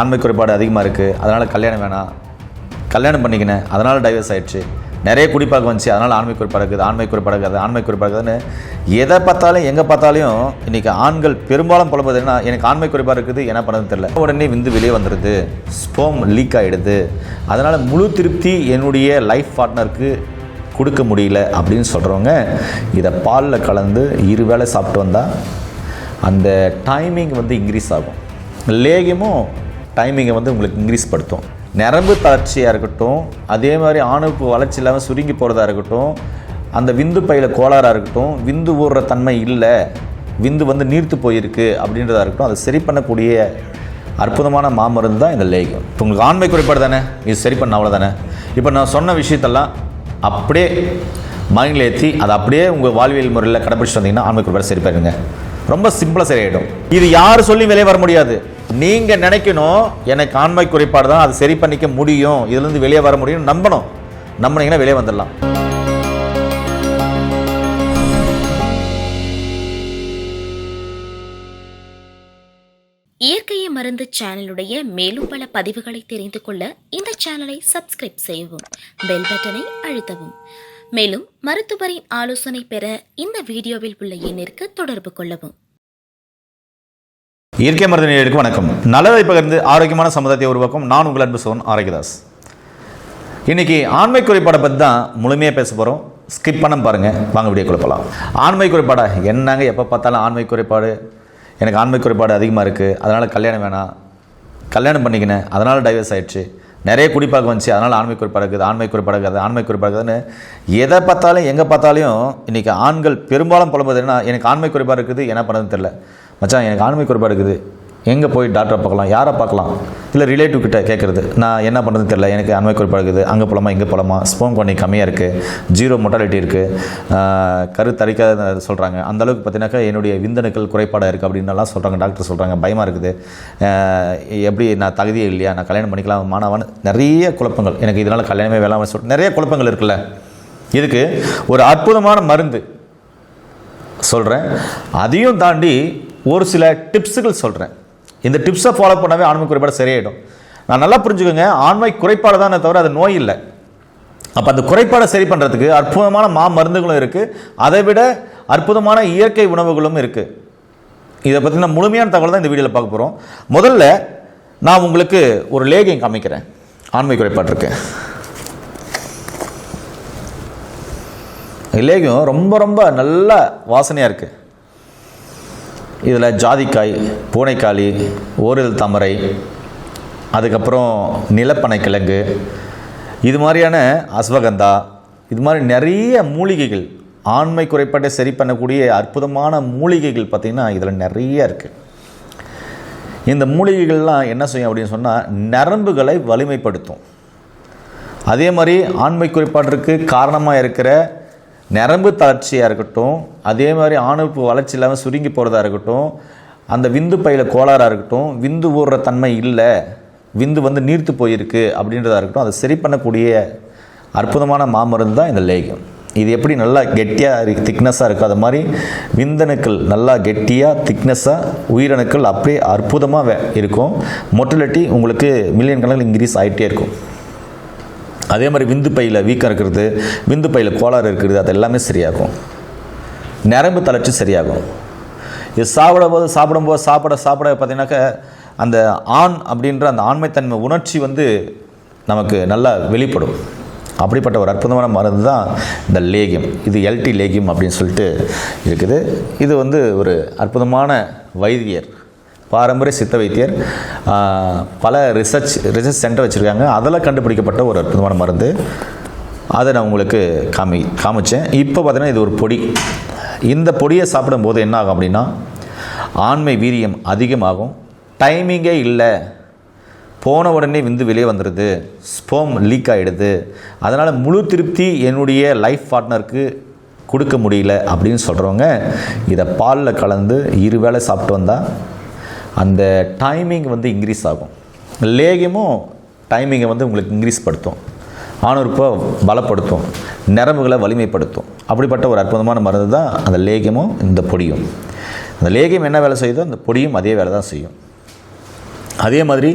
ஆண்மை குறைபாடு அதிகமாக இருக்குது அதனால் கல்யாணம் வேணாம். கல்யாணம் பண்ணிக்கினேன். அதனால் டைவர்ஸ் ஆயிடுச்சு. நிறைய குடிப்பாக வந்துச்சு. அதனால் ஆண்மை குறைபாடு இருக்குது. ஆண்மை குறைபாடு இருக்குது. ஆண்மை குறைபாடு இருக்குதுன்னு எதை பார்த்தாலும் எங்கே பார்த்தாலும் இன்றைக்கி ஆண்கள் பெரும்பாலும் புலம்புது என்ன எனக்கு ஆண்மை குறைபாடு இருக்குது. என்ன பண்ணதுன்னு தெரியல. உடனே விந்து வெளியே வந்துடுது ஸ்போம் லீக் ஆகிடுது அதனால் முழு திருப்தி என்னுடைய லைஃப் பார்ட்னருக்கு கொடுக்க முடியல அப்படின்னு சொல்கிறவங்க இதை பாலில் கலந்து இரு வேளை சாப்பிட்டு வந்தால் அந்த டைமிங் வந்து இன்க்ரீஸ் ஆகும். லேகியமும் டைமிங்கை வந்து உங்களுக்கு இன்க்ரீஸ் படுத்தும். நரம்பு தளர்ச்சியாக இருக்கட்டும் அதே மாதிரி ஆணுப்பு வளர்ச்சி இல்லாமல் சுருங்கி போகிறதா இருக்கட்டும் அந்த விந்து பையில் கோளாறாக இருக்கட்டும் விந்து ஊறுற தன்மை இல்லை விந்து வந்து நீர்த்து போயிருக்கு அப்படின்றதா இருக்கட்டும் அதை சரி பண்ணக்கூடிய அற்புதமான மாமருந்து தான் இந்த லேகியம் இப்போ உங்களுக்கு ஆண்மை குறைபாடு தானே? இது சரி பண்ண அவ்வளோதானே இப்போ நான் சொன்ன விஷயத்தெல்லாம் அப்படியே மைண்டில் ஏற்றி அதை அப்படியே உங்கள் வாழ்வியல் முறையில் கடைப்பிடிச்சிட்டு வந்தீங்கன்னா ஆண்மை குறைபாடு சரி பண்ணுங்க ரொம்ப சிம்பிளாக சரியாயிடும் இது யார் சொல்லி வெளியே வர முடியாது. நீங்கள் நினைக்கணும் எனக்கு ஆண்மை குறைபாடு தான் அதை சரி பண்ணிக்க முடியும் இதுலேருந்து வெளியே வர முடியும் நம்பணும். நம்பினீங்கன்னா வெளியே வந்துடலாம். இயற்கையை மருந்து சேனலுடைய மேலும் பல பதிவுகளை தெரிந்து கொள்ள இந்த சேனலை சப்ஸ்கிரைப் செய்யவும் பெல் பட்டனை அழுத்தவும். மேலும் மருத்துவரின் ஆலோசனை பெற இந்த வீடியோவில் உள்ள எண்ணிற்கு தொடர்பு கொள்ளவும். இயற்கை மருந்து நேயர்களுக்கு வணக்கம். நல்லதை பகிர்ந்து ஆரோக்கியமான சமுதாயத்தை உருவாக்கும் நான் உங்கள் அன்பு சோன் ஆரோக்கியதாஸ். இன்னைக்கு ஆண்மை குறைபாடை பற்றி தான் முழுமையாக பேச போகிறோம் ஸ்கிப் பண்ண பாருங்கள் வாங்க வீடியோ குழப்பலாம் ஆண்மை குறைபாடா? என்னங்க எப்போ பார்த்தாலும் ஆண்மை குறைபாடு? எனக்கு ஆண்மை குறைபாடு அதிகமாக இருக்குது அதனால் கல்யாணம் வேணாம். கல்யாணம் பண்ணிக்கினேன். அதனால் டைவர்ஸ் ஆயிடுச்சு. நிறைய குடிப்பாக வந்துச்சு. அதனால் ஆண்மை குறைபாடு இருக்குது ஆண்மை குறைபாடு இருக்குது ஆண்மை குறைபாடு இருக்குதுன்னு எதை பார்த்தாலும் எங்கே பார்த்தாலும் இன்றைக்கி ஆண்கள் பெரும்பாலும் புலம்புது என்ன எனக்கு ஆண்மை குறைபாடு இருக்குது என்ன பண்ணதுன்னு தெரில மச்சான் எனக்கு ஆண்மை குறைபாடு இருக்குது. எங்கே போய் டாக்டரை பார்க்கலாம்? யாரை பார்க்கலாம்? இல்லை ரிலேட்டிவ் கிட்ட கேட்குறது நான் என்ன பண்ணுறதுன்னு தெரில எனக்கு அண்மை குறைபாடு இருக்குது. அங்கே போகலாமா இங்கே போகலாமா ஸ்போன் பண்ணி கம்மியாக இருக்குது ஜீரோ மொட்டாலிட்டி இருக்குது கரு தரிக்காத சொல்கிறாங்க அந்தளவுக்கு பார்த்தீங்கன்னாக்கா என்னுடைய விந்தணுக்கள் குறைபாடாக இருக்குது அப்படின்னுலாம் சொல்கிறாங்க டாக்டர் சொல்கிறாங்க பயமாக இருக்குது. எப்படி நான் தகுதியே இல்லையா? நான் கல்யாணம் பண்ணிக்கலாம். மாணவான்னு நிறைய குழப்பங்கள். எனக்கு இதனால் கல்யாணமே வேளாண் சொல் நிறைய குழப்பங்கள் இருக்குல்ல. இதுக்கு ஒரு அற்புதமான மருந்து. சொல்கிறேன் அதையும் தாண்டி ஒரு சில டிப்ஸுகள் சொல்கிறேன் இந்த டிப்ஸை ஃபாலோ பண்ணவே ஆண்மை குறைபாடு சரியாயிடும். நான் நல்லா புரிஞ்சுக்கோங்க ஆண்மை குறைபாடு தானே தவிர அது நோய் இல்லை. அப்போ அந்த குறைபாடை சரி பண்ணுறதுக்கு அற்புதமான மா மருந்துகளும் இருக்குது அதை விட அற்புதமான இயற்கை உணவுகளும் இருக்குது இதை பற்றின முழுமையான தகவல் தான் இந்த வீடியோவில் பார்க்க போகிறோம் முதல்ல நான் உங்களுக்கு ஒரு லேகியம் காமிக்கிறேன். ஆண்மை குறைபாட்டிருக்கு லேகியம் ரொம்ப ரொம்ப நல்ல வாசனையாக இருக்குது இதில் ஜாதிக்காய் பூனைக்காளி ஓரில் தாமரை அதுக்கப்புறம் நிலப்பனை கிழங்கு இது மாதிரியான அஸ்வகந்தா இது மாதிரி நிறைய மூலிகைகள் ஆண்மை குறைபாட்டை சரி பண்ணக்கூடிய அற்புதமான மூலிகைகள் பார்த்திங்கன்னா இதில் நிறைய இருக்குது இந்த மூலிகைகள்லாம் என்ன செய்யும் அப்படின்னு சொன்னால் நரம்புகளை வலிமைப்படுத்தும். அதே மாதிரி ஆண்மை குறைபாட்டிற்கு காரணமாக இருக்கிற நரம்பு தளர்ச்சியாக இருக்கட்டும் அதே மாதிரி ஆணுப்பு வளர்ச்சி இல்லாமல் சுருங்கி போகிறதா இருக்கட்டும் அந்த விந்து பையில் கோளாறாக இருக்கட்டும் விந்து ஊறுற தன்மை இல்லை விந்து வந்து நீர்த்து போயிருக்கு அப்படின்றதா இருக்கட்டும் அதை சரி பண்ணக்கூடிய அற்புதமான மாமருந்து தான் இந்த லேகியம் இது எப்படி நல்லா கெட்டியாக இருக்கு திக்னஸாக இருக்கும் அது மாதிரி விந்தணுக்கள் நல்லா கெட்டியாக திக்னஸாக உயிரணுக்கள் அப்படியே அற்புதமாக இருக்கும். மொட்டிலிட்டி உங்களுக்கு மில்லியன் கணக்கில் இன்க்ரீஸ் ஆகிட்டே இருக்கும். அதே மாதிரி விந்து பையில் வீக்கம் இருக்கிறது விந்து பையில் கோளாறு இருக்கிறது அது எல்லாமே சரியாகும். நரம்பு தளர்ச்சி சரியாகும். இது சாப்பிடும்போது சாப்பிடும்போது சாப்பிட சாப்பிட பார்த்தீங்கன்னாக்க அந்த ஆண் அப்படின்ற அந்த ஆண்மைத்தன்மை உணர்ச்சி வந்து நமக்கு நல்லா வெளிப்படும். அப்படிப்பட்ட ஒரு அற்புதமான மருந்து தான் இந்த லேகியம். இது எல்டி லேகியம் அப்படின்னு சொல்லிட்டு இருக்குது. இது வந்து ஒரு அற்புதமான வைத்தியர். பாரம்பரிய சித்த வைத்தியர் பல ரிசர்ச் ரிசர்ச் சென்டர் வச்சுருக்காங்க. அதில் கண்டுபிடிக்கப்பட்ட ஒரு அற்புதமான மருந்து. அதை நான் உங்களுக்கு காமி காமிச்சேன். இப்போ பார்த்தீங்கன்னா இது ஒரு பொடி. இந்த பொடியை சாப்பிடும்போது என்ன ஆகும் அப்படின்னா ஆண்மை வீரியம் அதிகமாகும். டைமிங்கே இல்லை. போன உடனே விந்து வெளியே வந்துடுது ஸ்போம் லீக் ஆகிடுது அதனால் முழு திருப்தி என்னுடைய லைஃப் பார்ட்னருக்கு கொடுக்க முடியல அப்படின்னு சொல்கிறவங்க இதை பாலில் கலந்து இரு வேளை சாப்பிட்டு வந்தால் அந்த டைமிங் வந்து இன்க்ரீஸ் ஆகும். லேகியமும் டைமிங்கை வந்து உங்களுக்கு இன்க்ரீஸ் படுத்தும். ஆணுறுப்பை பலப்படுத்தும். நரம்புகளை வலிமைப்படுத்தும். அப்படிப்பட்ட ஒரு அற்புதமான மருந்து தான் அந்த லேகியமும் இந்த பொடியும். அந்த லேகியம் என்ன வேலை செய்யுதோ அந்த பொடியும் அதே வேலை தான் செய்யும். அதே மாதிரி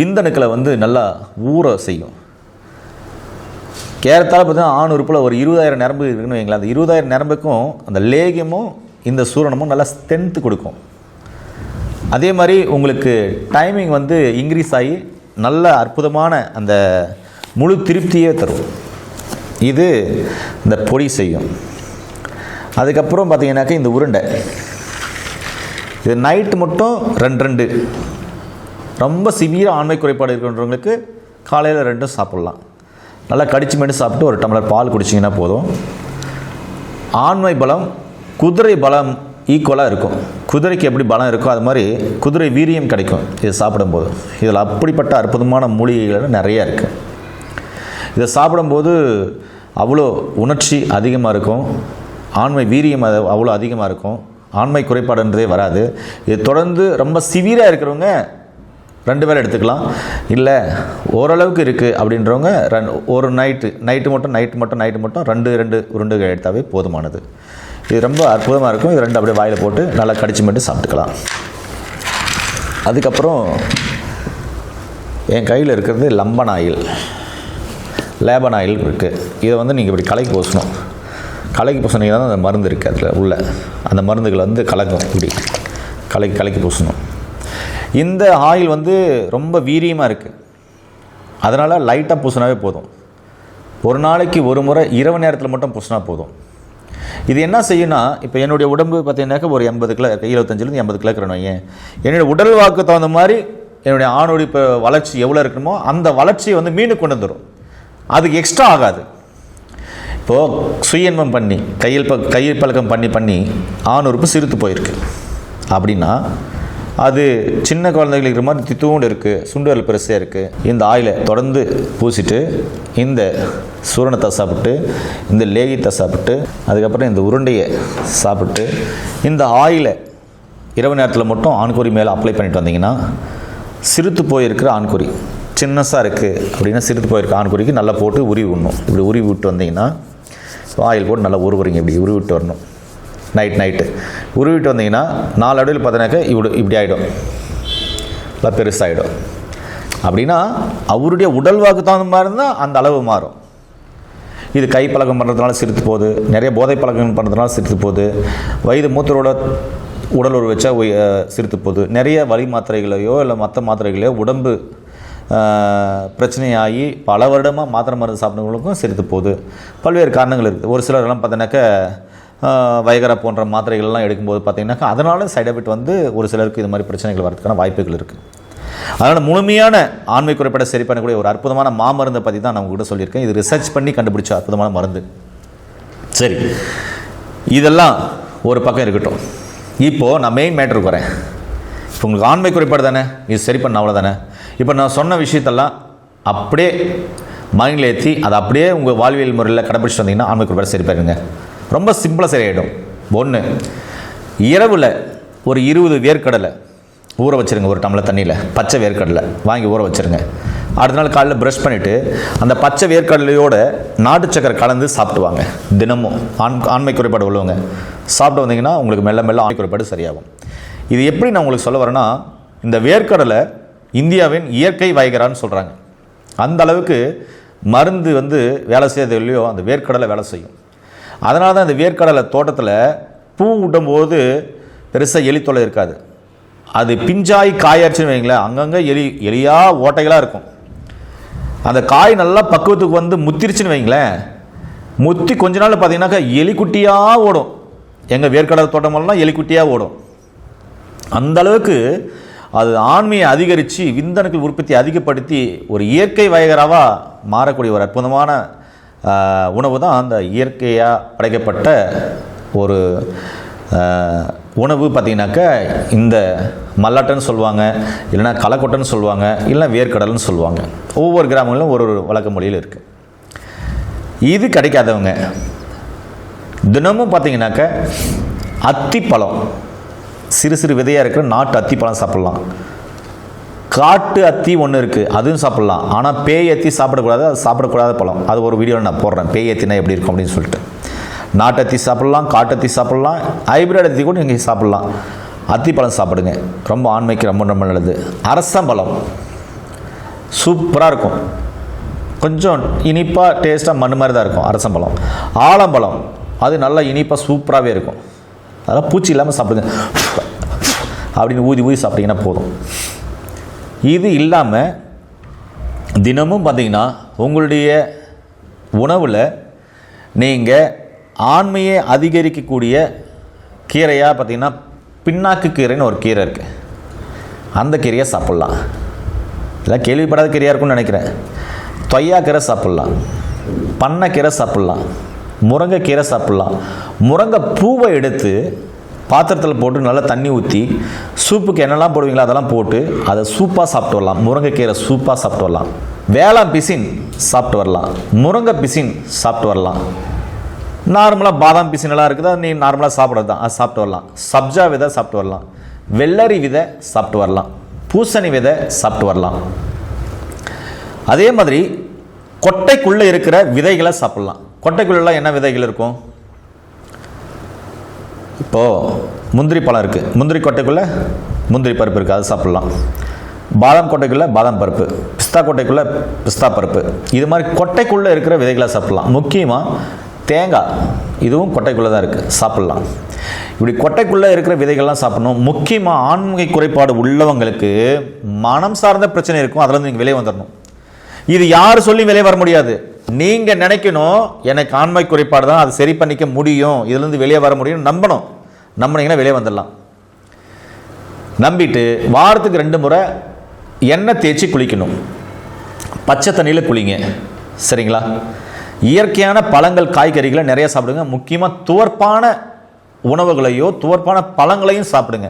விந்தணுக்களை வந்து நல்லா ஊற செய்யும். கேரத்தால் பார்த்தீங்கன்னா ஆண் உறுப்பில் ஒரு இருபதாயிரம் நரம்பு இருக்குன்னு வைங்களேன். அந்த இருபதாயிரம் நரம்புக்கும் அந்த லேகியமும் இந்த சூரணமும் நல்லா ஸ்ட்ரென்த்து கொடுக்கும். அதே மாதிரி உங்களுக்கு டைமிங் வந்து இன்க்ரீஸ் ஆகி நல்ல அற்புதமான அந்த முழு திருப்தியே தரும். இது இந்த பொடி செய்யும். அதுக்கப்புறம் பார்த்தீங்கன்னாக்க இந்த உருண்டை. இது நைட்டு மட்டும் ரெண்டு ரெண்டு. ரொம்ப சிவியர் ஆண்மை குறைபாடு இருக்கின்றவங்களுக்கு காலையில் ரெண்டும் சாப்பிட்லாம். நல்லா கடிச்சு மென்று சாப்பிட்டு ஒரு டம்ளர் பால் குடிச்சிங்கன்னா போதும். ஆண்மை பலம் குதிரை பலம் ஈக்குவலாக இருக்கும். குதிரைக்கு எப்படி பலம் இருக்கோ அது மாதிரி குதிரை வீரியம் கிடைக்கும். இது சாப்பிடும்போது. இதில் அப்படிப்பட்ட அற்புதமான மூலிகைகள் நிறையா இருக்குது இதை சாப்பிடும்போது அவ்வளோ உணர்ச்சி அதிகமாக இருக்கும். ஆண்மை வீரியம் அது அவ்வளோ அதிகமாக இருக்கும். ஆண்மை குறைபாடுன்றதே வராது. இது தொடர்ந்து ரொம்ப சிவியராக இருக்கிறவங்க ரெண்டு வேளை எடுத்துக்கலாம். இல்லை ஓரளவுக்கு இருக்குது அப்படின்றவங்க ரன் ஒரு நைட்டு நைட்டு மட்டும் நைட்டு மட்டும் நைட்டு மட்டும் ரெண்டு ரெண்டு உருண்டுகள் எடுத்தாவே போதுமானது. இது ரொம்ப அற்புதமாக இருக்கும். இது ரெண்டு அப்படியே வாயில் போட்டு நல்லா கடிச்சு மட்டும் சாப்பிட்டுக்கலாம். அதுக்கப்புறம் என் கையில் இருக்கிறது லம்பன் ஆயில். லேபன் ஆயில் இருக்குது இதை வந்து நீங்கள் இப்படி கலைக்கு பூசணும். கலைக்கு பூசினீங்கன்னா தான் அந்த மருந்து இருக்குது அதில் உள்ள. அந்த மருந்துகள் வந்து கலக்கும் இப்படி. கலைக்கு கலைக்கு பூசணும். இந்த ஆயில் வந்து ரொம்ப வீரியமாக இருக்குது அதனால் லைட்டாக பூசினாவே போதும். ஒரு நாளைக்கு ஒரு முறை இரவு நேரத்தில் மட்டும் பூசினா போதும். இது என்ன செய்யும்னா இப்போ என்னுடைய உடம்பு பார்த்தீங்கன்னாக்கா ஒரு எண்பது கிலோ இருக்குது இருபத்தஞ்சிலேருந்து எண்பது கிலோ இருக்கிற வையேன் என்னுடைய உடல் வாக்கு தகுந்த மாதிரி என்னுடைய ஆணுடைய இப்போ வளர்ச்சி எவ்வளோ இருக்கணுமோ அந்த வளர்ச்சியை வந்து மீண்டும் கொண்டு வந்துடும் அதுக்கு எக்ஸ்ட்ரா ஆகாது. இப்போது சுயன்மம் பண்ணி கையில் ப கையில் பழக்கம் பண்ணி பண்ணி ஆண் உறுப்பு சிறுத்து போயிருக்கு. அப்படின்னா அது சின்ன குழந்தைகளுக்கு இருக்கிற மாதிரி தித்தூண்டு இருக்குது சுண்டுவல் பெருசாக இருக்குது இந்த ஆயிலை தொடர்ந்து பூசிட்டு இந்த சூரணத்தை சாப்பிட்டு இந்த லேகித்தை சாப்பிட்டு அதுக்கப்புறம் இந்த உருண்டையை சாப்பிட்டு இந்த ஆயிலை இரவு நேரத்தில் மட்டும் ஆண்குறி மேலே அப்ளை பண்ணிட்டு வந்தீங்கன்னா சிறுத்து போயிருக்கிற ஆண்குறி சின்னஸாக இருக்குது அப்படின்னா சிறுத்து போயிருக்க ஆண்குறிக்கு நல்லா போட்டு உருவி விடணும் இப்படி உருவி விட்டு வந்தீங்கன்னா ஆயில் போட்டு நல்லா உருவுறீங்க இப்படி உருவி விட்டு வரணும். Night night. உருவிட்டு வந்தீங்கன்னா நாலு அடியில் பார்த்தீங்கன்னாக்கா இப்படி இப்படி ஆகிடும் நல்லா பெருசாகிடும் அப்படின்னா அவருடைய உடல் வாக்கு தகுந்த மாதிரி இருந்தால் அந்த அளவு மாறும். இது கை பழக்கம் பண்ணுறதுனால சிரித்து போகுது. நிறைய போதை பழக்கம் பண்ணுறதுனால சிரித்து போகுது. வயது மூத்தரோட உடல் ஒரு வச்சா சிரித்து போகுது. நிறைய வலி மாத்திரைகளையோ இல்லை மற்ற மாத்திரைகளையோ உடம்பு பிரச்சனையாகி பல வருடமாக மாத்திரை மருந்து சாப்பிட்றவங்களுக்கும் சிரித்து போகுது. பல்வேறு காரணங்கள் இருக்குது. ஒரு சிலர்லாம் பார்த்தீங்கன்னாக்கா வயகரா போன்ற மாத்திரைகள்லாம் எடுக்கும்போது பார்த்திங்கனாக்கா அதனால சைட் எஃபெக்ட் வந்து ஒரு சிலருக்கு இது மாதிரி பிரச்சனைகள் வரதுக்கான வாய்ப்புகள் இருக்குது அதனால் முழுமையான ஆண்மை குறைபாடை சரி பண்ணக்கூடிய ஒரு அற்புதமான மாமருந்தை பற்றி தான் நான் உங்ககிட்ட சொல்லியிருக்கேன். இது ரிசர்ச் பண்ணி கண்டுபிடிச்ச அற்புதமான மருந்து. சரி. இதெல்லாம் ஒரு பக்கம் இருக்கட்டும். இப்போது நான் மெயின் மேட்ருக்கு வரேன். இப்போ உங்களுக்கு ஆண்மை குறைபாடு தானே? இது சரி பண்ண அவ்வளோதானே இப்போ நான் சொன்ன விஷயத்தெல்லாம் அப்படியே மைண்டில் ஏற்றி அதை அப்படியே உங்கள் வாழ்வியல் முறையில் கடைபிடிச்சிட்டு வந்தீங்கன்னா ஆண்மை குறைபாடு சரி பண்ணுங்க ரொம்ப சிம்பிளாக சரியாயிடும். ஒன்று இரவில் ஒரு இருபது வேர்க்கடலை ஊற வச்சிருங்க ஒரு டம்ளர் தண்ணியில். பச்சை வேர்க்கடலை வாங்கி ஊற வச்சிருங்க. அடுத்த நாள் காலையில் ப்ரஷ் பண்ணிவிட்டு அந்த பச்சை வேர்க்கடலையோட நாட்டு சக்கரை கலந்து சாப்பிடுவாங்க தினமும். ஆண் ஆண்மை குறைபாடு உள்ளவங்க. சாப்பிட்டு வந்தீங்கன்னா உங்களுக்கு மெல்ல மெல்ல ஆண்மை குறைபாடு சரியாகும். இது எப்படி நான் உங்களுக்கு சொல்ல வரேன்னா இந்த வேர்க்கடலை இந்தியாவின் இயற்கை வைகரான்னு சொல்கிறாங்க அந்த அளவுக்கு மருந்து வந்து வேலை செய்யறது இல்லையோ அந்த வேர்க்கடலை வேலை செய்யும். அதனால தான் இந்த வேர்க்கடலை தோட்டத்தில் பூ விடும்போது பெருசாக எலி தொலை இருக்காது. அது பிஞ்சாய் காயாச்சுன்னு வைங்களேன் அங்கங்கே எலி எலியாக ஓட்டைகளாக இருக்கும். அந்த காய் நல்லா பக்குவத்துக்கு வந்து முத்திருச்சுன்னு வைங்களேன் முத்தி கொஞ்ச நாள் பார்த்தீங்கன்னாக்கா எலிக்குட்டியாக ஓடும். எங்கள் வேர்க்கடலை தோட்டமெல்லாம் எலிக்குட்டியாக ஓடும். அந்த அளவுக்கு அது ஆண்மையை அதிகரித்து விந்தணுக்கள் உற்பத்தி அதிகப்படுத்தி ஒரு இயற்கை வயகராவாக மாறக்கூடிய ஒரு அற்புதமான உணவு தான் அந்த இயற்கையாக படைக்கப்பட்ட ஒரு உணவு பார்த்திங்கனாக்கா இந்த மல்லாட்டைன்னு சொல்லுவாங்க இல்லைன்னா களைக்கொட்டைன்னு சொல்லுவாங்க இல்லைன்னா வேர்க்கடல்னு சொல்லுவாங்க. ஒவ்வொரு கிராமங்களிலும் ஒரு ஒரு வழக்க மொழியில் இருக்குது இது கிடைக்காதவங்க தினமும் பார்த்தீங்கன்னாக்க அத்திப்பழம் சிறு சிறு விதையாக இருக்கிற நாட்டு அத்திப்பழம் சாப்பிட்லாம். காட்டு அத்தி ஒன்று இருக்குது அதுவும் சாப்பிட்லாம். ஆனால் பேய் அத்தி சாப்பிடக்கூடாது அது சாப்பிடக்கூடாத பழம். அது ஒரு வீடியோவில் நான் போடுறேன். பேய் அத்தினா எப்படி இருக்கும் அப்படின்னு சொல்லிட்டு. நாட்டு அத்தி சாப்பிட்லாம் காட்டு அத்தி சாப்பிட்லாம் ஹைபிரிட் அத்தி கூட நீங்கள் சாப்பிட்லாம். அத்தி பழம் சாப்பிடுங்க. ரொம்ப ஆண்மைக்கு ரொம்ப ரொம்ப நல்லது. அரசம்பழம் சூப்பராக இருக்கும். கொஞ்சம் இனிப்பாக டேஸ்ட்டாக மண் மாதிரி தான் இருக்கும். அரசம்பழம் ஆலம்பழம் அது நல்லா இனிப்பாக சூப்பராகவே இருக்கும். அதெல்லாம் பூச்சி இல்லாமல் சாப்பிடுங்க. அப்படின்னு ஊதி ஊதி சாப்பிட்டீங்கன்னா போதும். இது இல்லாமல் தினமும் பார்த்தீங்கன்னா உங்களுடைய உணவில் நீங்கள் ஆண்மையை அதிகரிக்கக்கூடிய கீரையாக பார்த்தீங்கன்னா பின்னாக்கு கீரைன்னு ஒரு கீரை இருக்குது அந்த கீரையை சாப்பிட்லாம். இல்லை கேள்விப்படாத கீரையாக இருக்கும்னு நினைக்கிறேன். தொய்யா கீரை சாப்பிட்லாம். பண்ணைக்கீரை சாப்பிட்லாம். முருங்கைக்கீரை சாப்பிட்லாம். முருங்கை பூவை எடுத்து பாத்திரத்தில் போட்டு நல்லா தண்ணி ஊற்றி சூப்புக்கு என்னெல்லாம் போடுவீங்களோ அதெல்லாம் போட்டு அதை சூப்பாக சாப்பிட்டு வரலாம். முருங்கைக்கீரை சூப்பாக சாப்பிட்டு வரலாம். வேளாண் பிசின் சாப்பிட்டு வரலாம். முருங்கை பிசின் சாப்பிட்டு வரலாம். நார்மலாக பாதாம் பிசினெல்லாம் இருக்குது? அது நீ நார்மலாக சாப்பிட்றது தான். அது சாப்பிட்டு வரலாம். சப்ஜா விதை சாப்பிட்டு வரலாம். வெள்ளரி விதை சாப்பிட்டு வரலாம். பூசணி விதை சாப்பிட்டு வரலாம். அதே மாதிரி கொட்டைக்குள்ளே இருக்கிற விதைகளை சாப்பிட்லாம். கொட்டைக்குள்ளெல்லாம் என்ன விதைகள் இருக்கும்? இப்போது முந்திரி பழம் இருக்குது முந்திரி கொட்டைக்குள்ளே முந்திரி பருப்பு இருக்குது அது சாப்பிட்லாம். பாதாம் கொட்டைக்குள்ளே பாதாம் பருப்பு. பிஸ்தா கொட்டைக்குள்ளே பிஸ்தா பருப்பு. இது மாதிரி கொட்டைக்குள்ளே இருக்கிற விதைகளை சாப்பிட்லாம். முக்கியமாக தேங்காய். இதுவும் கொட்டைக்குள்ளே தான் இருக்குது சாப்பிட்லாம். இப்படி கொட்டைக்குள்ளே இருக்கிற விதைகள்லாம் சாப்பிடணும். முக்கியமாக ஆண்மை குறைபாடு உள்ளவங்களுக்கு மனம் சார்ந்த பிரச்சனை இருக்கும். அதுலேருந்து நீங்கள் வெளியே வந்துடணும் இது யார் சொல்லி வெளியே வர முடியாது? நீங்கள் நினைக்கணும் எனக்கு ஆண்மை குறைபாடு தான் அது சரி பண்ணிக்க முடியும். இதுலேருந்து வெளியே வர முடியும் நம்பணும். நம்பினீங்கன்னா வெளியே வந்துடலாம். நம்பிட்டு வாரத்துக்கு ரெண்டு முறை எண்ணெய் தேய்ச்சி குளிக்கணும். பச்சை தண்ணியில் குளிங்க. சரிங்களா? இயற்கையான பழங்கள் காய்கறிகளை நிறைய சாப்பிடுங்க. முக்கியமாக துவர்ப்பான உணவுகளையோ துவர்ப்பான பழங்களையும் சாப்பிடுங்க.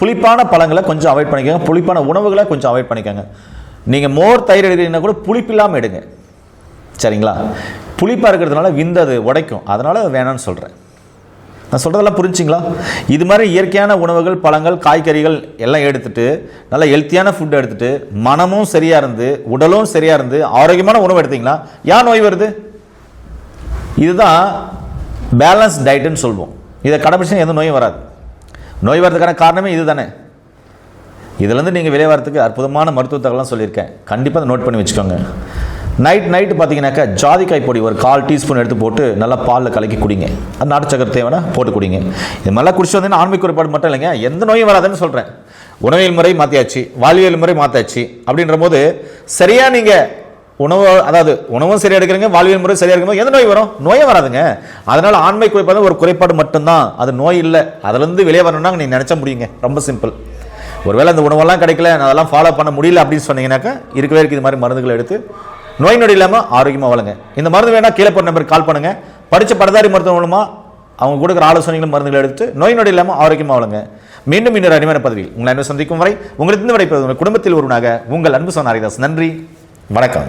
புளிப்பான பழங்களை கொஞ்சம் அவாய்ட் பண்ணிக்கோங்க. புளிப்பான உணவுகளை கொஞ்சம் அவாய்ட் பண்ணிக்கோங்க. நீங்கள் மோர் தயிர் எடுக்கிறீங்கன்னா கூட புளிப்பு இல்லாமல் எடுங்க. சரிங்களா? புளிப்பாக இருக்கிறதுனால விந்தது உடைக்கும். அதனால் வேணான்னு வேணாம்னு சொல்கிறேன் நான் சொல்கிறதெல்லாம் புரிஞ்சுங்களா? இது மாதிரி இயற்கையான உணவுகள் பழங்கள் காய்கறிகள் எல்லாம் எடுத்துகிட்டு நல்ல ஹெல்த்தியான ஃபுட் எடுத்துகிட்டு மனமும் சரியாக இருந்து உடலும் சரியாக இருந்து ஆரோக்கியமான உணவு எடுத்திங்களா? ஏன் நோய் வருது? இதுதான் பேலன்ஸ் டயட்டுன்னு சொல்லுவோம் இதை கடைபிடிச்சா எந்த நோயும் வராது. நோய் வர்றதுக்கான காரணமே இதுதானே. இதுலேருந்து நீங்கள் வெளியே அற்புதமான மருத்துவ தகவலாம் சொல்லியிருக்கேன். கண்டிப்பாக அதை நோட் பண்ணி வச்சுக்கோங்க. நைட் நைட்டு பார்த்தீங்கன்னாக்கா ஜாதிக்காய் பொடி ஒரு கால் டீஸ்பூன் எடுத்து போட்டு நல்லா பாலில் கலக்கி குடிங்க. அது நாட்டு சக்கரை தேவைன்னா போட்டு குடிங்க. இது மாதிரிலாம் குடிச்சு வந்தீங்கன்னா ஆன்மீக குறைபாடு மட்டும் இல்லைங்க. எந்த நோயும் வராதுன்னு சொல்கிறேன் உணவியல் முறை மாற்றியாச்சு வாழ்வியல் முறை மாற்றாச்சு அப்படின்ற போது சரியாக நீங்கள் உணவு அதாவது உணவும் சரியாக எடுக்கிறீங்க வாழ்வியல் முறை சரியாக இருக்கும்போது எந்த நோய் வரும்? நோயே வராதுங்க. அதனால் ஆண்மை குறைபாடு ஒரு குறைபாடு மட்டும்தான். அது நோய் இல்லை. அதுலேருந்து வெளியே வரணும்னா நீங்கள் நினச்ச முடியுங்க. ரொம்ப சிம்பிள் ஒருவேளை அந்த உணவெல்லாம் கிடைக்கல நான் அதெல்லாம் ஃபாலோ பண்ண முடியல அப்படின்னு சொன்னீங்கன்னாக்கா இருக்கவே இருக்கு. இது மாதிரி மருந்துகளை எடுத்து நோய் நொடி இல்லாமல் ஆரோக்கியமாக வளங்க இந்த மருந்து வேணால் கீழே போகிற நம்பருக்கு கால் பண்ணுங்கள் படித்த படதாரி மருத்துவம் மூலமாக அவங்க கொடுக்குற ஆலோசனைகளும் மருந்துகளை எடுத்து நோய் நொடி இல்லாமல் ஆரோக்கியமாக வளங்க மீண்டும் இன்னொரு அருமையான பதவியில் உங்களை அன்பு சந்திக்கும் வரை உங்களுக்கு விடைபெறுவது உங்கள் குடும்பத்தில் ஒருவனாக உங்கள் அன்பு சொன்ன ஹரிதாஸ் நன்றி. வணக்கம்.